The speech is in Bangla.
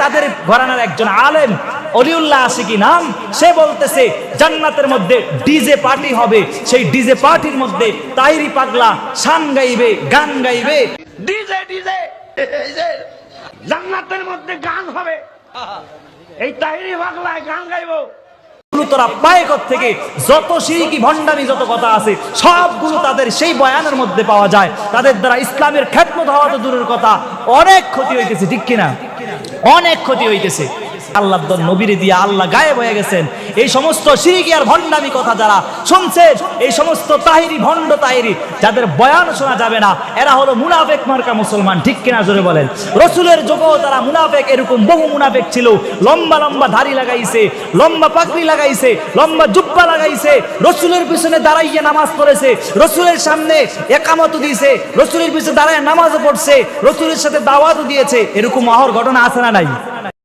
তাদের ঘরানার একজন আলেম অলিউল্লাহ আশিকি নাম? সে বলতেছে জান্নাতের মধ্যে ডিজে পার্টি হবে। সেই ডিজে পার্টির মধ্যে তাইরি পাগলা শান গাইবে গান গাইবে। ডিজে ডিজে জান্নাতের মধ্যে গান হবে। এই বাংলায় গান গাইবো। তোরা থেকে যত সিরিকি ভণ্ডামি যত কথা আছে সবগুলো তাদের সেই বয়ানের মধ্যে পাওয়া যায়। তাদের দ্বারা ইসলামের খ্যাতমত হওয়া তো দূরের কথা। অনেক ক্ষতি হইতেছে ঠিক কিনা? অনেক ক্ষতি হইতেছে। আল্লাহ নবীরে দিয়ে আল্লাহ গায়েব হয়ে গেছেন। এই সমস্ত সিরিকি আর ভণ্ডামি কথা যারা শুনছেন এই সমস্ত তাহিরি, ভণ্ড তাহিরি, যাদের বয়ান শোনা যাবে না, এরা হলো মুনাফেক মার্কা মুসলমান, ঠিক কিনা জোরে বলেন? রসুলের যুগেও তারা মুনাফেক, এরকম বহু মুনাফেক ছিল। লম্বা লম্বা ধাড়ি লাগাইছে, লম্বা পাগড়ি লাগাইছে, লম্বা জুব্বা লাগাইছে। রসুলের পিছনে দাঁড়াইয়ে নামাজ পড়েছে, রসুলের সামনে একামত দিয়েছে, রসুলের পিছনে দাঁড়ায় নামাজও পড়ছে, রসুলের সাথে দাওয়াতও দিয়েছে। এরকম অহর ঘটনা আছে না নাই?